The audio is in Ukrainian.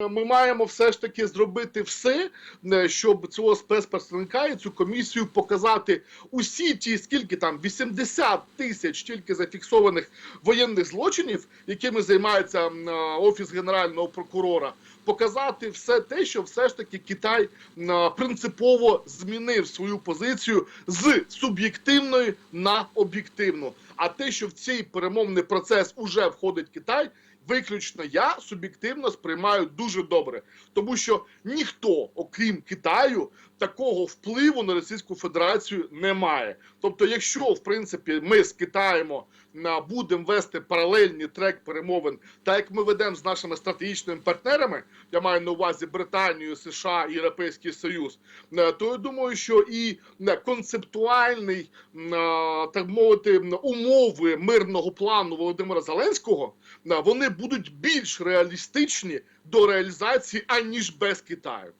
Ми маємо все ж таки зробити все, е, щоб цього спецпредставника і цю комісію показати усі ті, скільки там 80 тисяч тільки зафіксованих воєнних злочинів, якими займається е, офіс генерального прокурора. Показати все те, що все ж таки Китай е, принципово змінив свою позицію з суб'єктивної на об'єктивну. А те, що в цей перемовний процес уже входить Китай, виключно я суб'єктивно сприймаю дуже добре, тому що ніхто, окрім Китаю, такого впливу на Російську Федерацію не має. Тобто, якщо в принципі ми з Китаєм будемо вести паралельні трек перемовин, так як ми ведемо з нашими стратегічними партнерами, я маю на увазі Британію, США і Європейський Союз, е, то я думаю, що і е, концептуальний е, так мовити умови мирного плану Володимира Зеленського вони будуть більш реалістичні до реалізації аніж без Китаю.